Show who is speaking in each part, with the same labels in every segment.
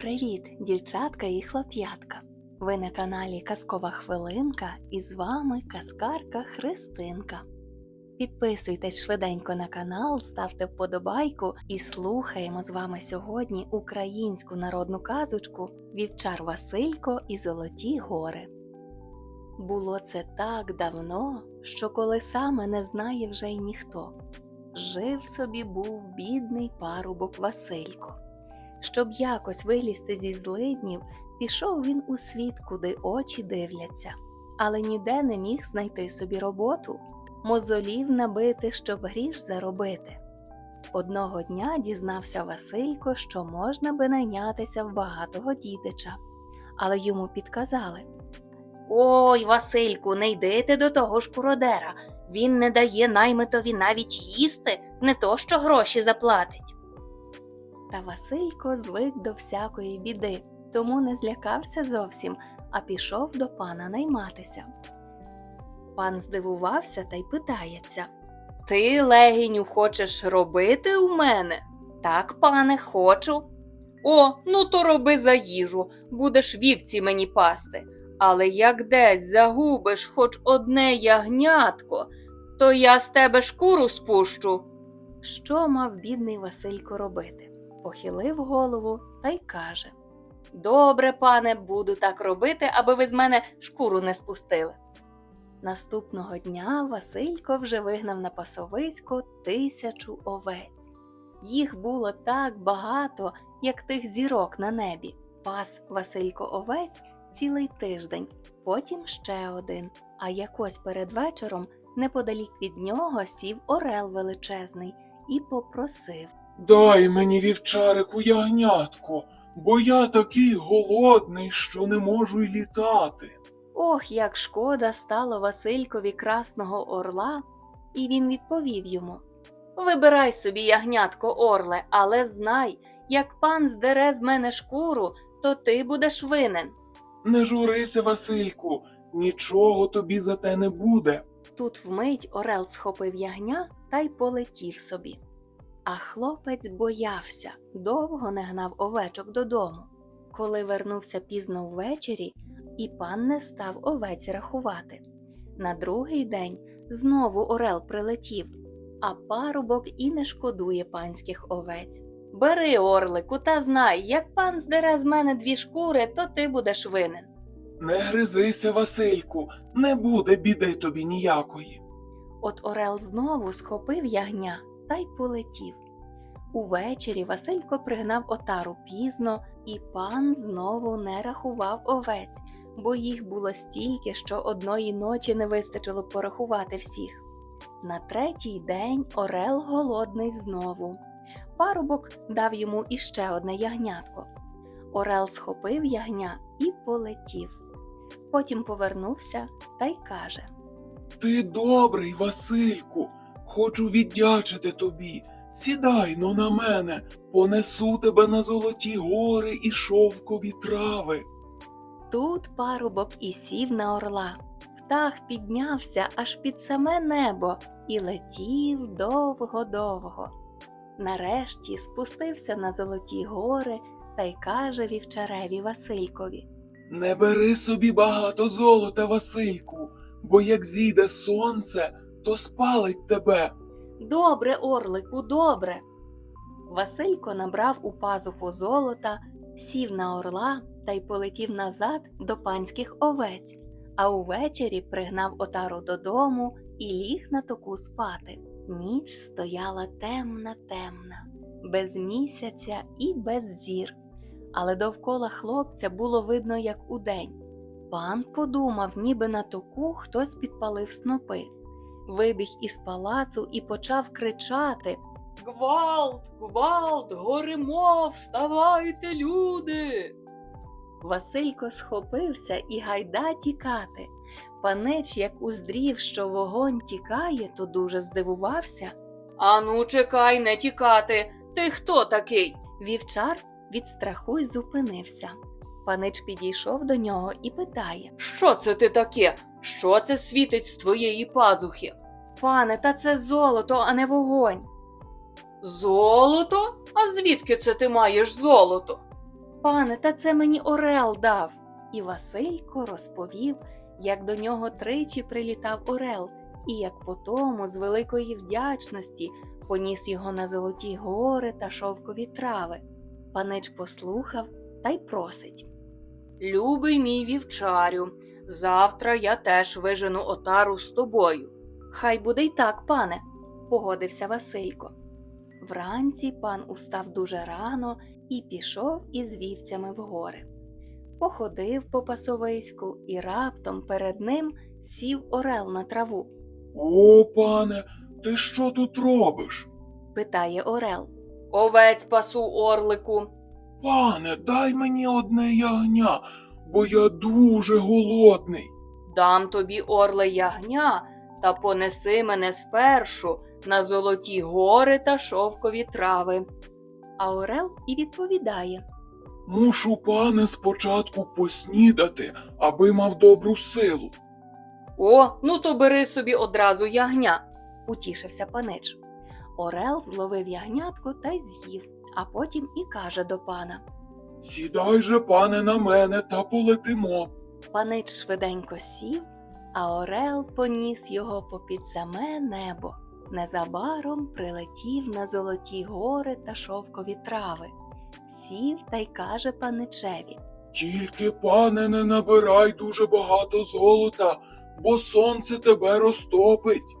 Speaker 1: Привіт, дівчатка і хлоп'ятка! Ви на каналі Казкова Хвилинка і з вами казкарка Христинка. Підписуйтесь швиденько на канал, ставте вподобайку і слухаємо з вами сьогодні українську народну казочку Вівчар Василько і Золоті гори. Було це так давно, що коли саме не знає вже й ніхто. Жив собі був бідний парубок Василько. Щоб якось вилізти зі злиднів, пішов він у світ, куди очі дивляться, але ніде не міг знайти собі роботу, мозолів набити, щоб гріш заробити. Одного дня дізнався Василько, що можна би найнятися в багатого дідича, але йому підказали Ой, Васильку, не йдите до того шкуродера. Він не дає наймитові навіть їсти, не то що гроші заплатить. Та Василько звик до всякої біди, тому не злякався зовсім, а пішов до пана найматися. Пан здивувався та й питається Ти, легіню, хочеш робити у мене? Так, пане, хочу. О, ну то роби за їжу, будеш вівці мені пасти. Але як десь загубиш хоч одне ягнятко, то я з тебе шкуру спущу. Що мав бідний Василько робити? Похилив голову та й каже Добре, пане, буду так робити, аби ви з мене шкуру не спустили. Наступного дня Василько вже вигнав на пасовисько тисячу овець. Їх було так багато, як тих зірок на небі. Пас Василько овець цілий тиждень, потім ще один. А якось перед вечором, неподалік від нього, сів орел величезний і попросив.
Speaker 2: Дай мені вівчарику ягнятко, бо я такий голодний, що не можу й літати.
Speaker 1: Ох, як шкода стало Василькові красного орла, і він відповів йому Вибирай собі, ягнятко, орле, але знай, як пан здере з мене шкуру, то ти будеш винен.
Speaker 2: Не журися, Васильку, нічого тобі за те не буде.
Speaker 1: Тут вмить орел схопив ягня та й полетів собі. А хлопець боявся, довго не гнав овечок додому. Коли вернувся пізно ввечері, і пан не став овець рахувати. На другий день знову орел прилетів, а парубок і не шкодує панських овець. Бери, орлику, та знай, як пан здере з мене дві шкури, то ти будеш винен.
Speaker 2: Не гризися, Васильку, не буде біди тобі ніякої.
Speaker 1: От Орел знову схопив ягня та й полетів. Увечері Василько пригнав отару пізно, і пан знову не рахував овець, бо їх було стільки, що одної ночі не вистачило порахувати всіх. На третій день Орел голодний знову. Парубок дав йому іще одне ягнятко. Орел схопив ягня і полетів. Потім повернувся та й каже
Speaker 2: Ти добрий, Васильку, хочу віддячити тобі. Сідай но на мене, понесу тебе на золоті гори і шовкові трави.
Speaker 1: Тут парубок і сів на орла. Птах піднявся аж під саме небо і летів довго-довго. Нарешті спустився на золоті гори та й каже вівчареві Василькові.
Speaker 2: Не бери собі багато золота, Васильку, бо як зійде сонце, то спалить тебе.
Speaker 1: Добре, орлику, добре. Василько набрав у пазуху золота, сів на орла та й полетів назад до панських овець, а увечері пригнав отару додому і ліг на току спати. Ніч стояла темна, темна, без місяця і без зір, але довкола хлопця було видно, як удень. Пан подумав, ніби на току хтось підпалив снопи вибіг із палацу і почав кричати Гвалт, гвалт, горимо, вставайте, люди. Василько схопився і гайда тікати. Панич, як уздрів, що вогонь тікає, то дуже здивувався. Ану, чекай, не тікати. Ти хто такий? Вівчар від страху й зупинився. Панич підійшов до нього і питає Що це ти таке? Що це світить з твоєї пазухи? Пане, та це золото, а не вогонь. Золото? А звідки це ти маєш золото? Пане, та це мені Орел дав. І Василько розповів, як до нього тричі прилітав Орел, і як потому з великої вдячності поніс його на золоті гори та шовкові трави. Панич послухав та й просить. Любий мій вівчарю, завтра я теж вижену отару з тобою. Хай буде й так, пане, погодився Василько. Вранці пан устав дуже рано і пішов із вівцями в гори. Походив по пасовиську і раптом перед ним сів орел на траву.
Speaker 2: О, пане, ти що тут робиш?
Speaker 1: Питає орел. Овець пасу орлику.
Speaker 2: Пане, дай мені одне ягня, бо я дуже голодний.
Speaker 1: Дам тобі орле ягня, та понеси мене спершу на золоті гори та шовкові трави. А орел і відповідає.
Speaker 2: Мушу, пане, спочатку поснідати, аби мав добру силу.
Speaker 1: О, ну то бери собі одразу ягня, утішився панич. Орел зловив ягнятко та й з'їв, а потім і каже до пана.
Speaker 2: Сідай же, пане, на мене та полетимо.
Speaker 1: Панич швиденько сів, а Орел поніс його попід саме небо. Незабаром прилетів на золоті гори та шовкові трави. Сів та й каже паничеві.
Speaker 2: Тільки, пане, не набирай дуже багато золота, бо сонце тебе розтопить.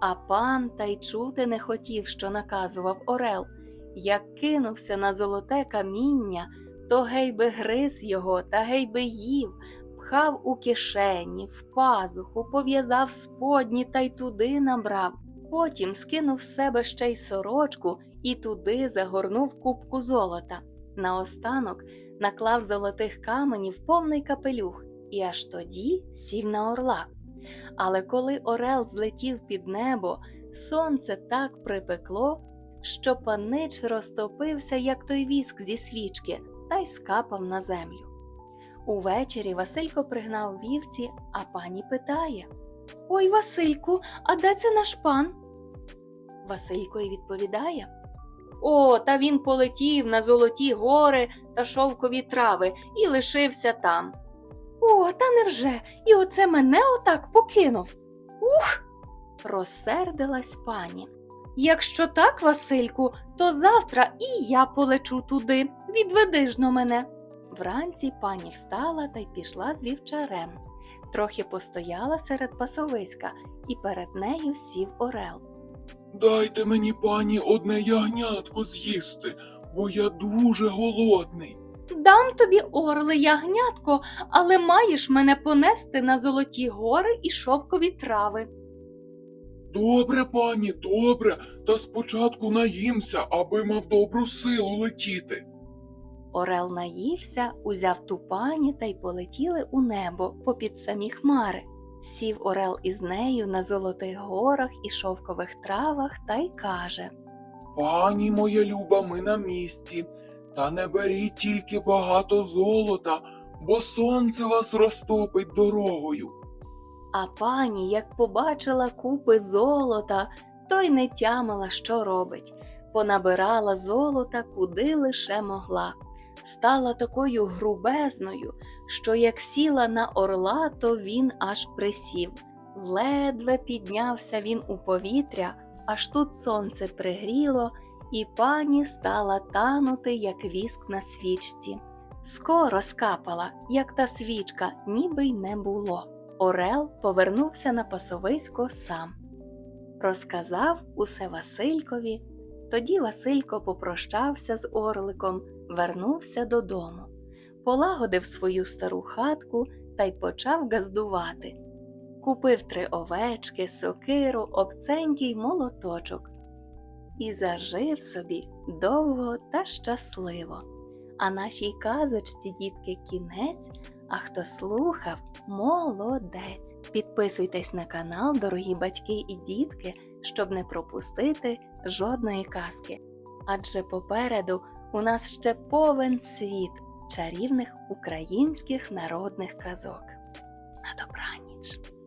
Speaker 1: А пан та й чути не хотів, що наказував Орел. Як кинувся на золоте каміння, то гей би гриз його та гей би їв, пхав у кишені, в пазуху, пов'язав сподні та й туди набрав. Потім скинув з себе ще й сорочку і туди загорнув кубку золота. Наостанок наклав золотих каменів повний капелюх і аж тоді сів на орла. Але коли орел злетів під небо, сонце так припекло, що панич розтопився, як той віск зі свічки, та й скапав на землю. Увечері Василько пригнав вівці, а пані питає Ой, Васильку, а де це наш пан? Василько й відповідає О, та він полетів на золоті гори та шовкові трави і лишився там. О, та невже? І оце мене отак покинув. Ух. розсердилась пані. Якщо так, Васильку, то завтра і я полечу туди. Відведи ж но мене. Вранці пані встала та й пішла з вівчарем. Трохи постояла серед пасовиська, і перед нею сів орел.
Speaker 2: Дайте мені, пані, одне ягнятко з'їсти, бо я дуже голодний.
Speaker 1: Дам тобі орле ягнятко, але маєш мене понести на золоті гори і шовкові трави.
Speaker 2: Добре, пані, добре, та спочатку наїмся, аби мав добру силу летіти.
Speaker 1: Орел наївся, узяв ту пані та й полетіли у небо попід самі хмари. Сів Орел із нею на золотих горах і шовкових травах та й каже
Speaker 2: Пані моя люба, ми на місці, та не беріть тільки багато золота, бо сонце вас розтопить дорогою.
Speaker 1: А пані, як побачила купи золота, то й не тямила, що робить. Понабирала золота куди лише могла. Стала такою грубезною, що як сіла на орла, то він аж присів. Ледве піднявся він у повітря, аж тут сонце пригріло, і пані стала танути, як віск на свічці. Скоро скапала, як та свічка, ніби й не було. Орел повернувся на пасовисько сам. Розказав усе Василькові. Тоді Василько попрощався з орликом, вернувся додому, полагодив свою стару хатку та й почав газдувати. Купив три овечки, сокиру, обценький молоточок і зажив собі довго та щасливо. А нашій казочці, дітки, кінець. А хто слухав, молодець. Підписуйтесь на канал, дорогі батьки і дітки, щоб не пропустити жодної казки. Адже попереду у нас ще повен світ чарівних українських народних казок. На добраніч!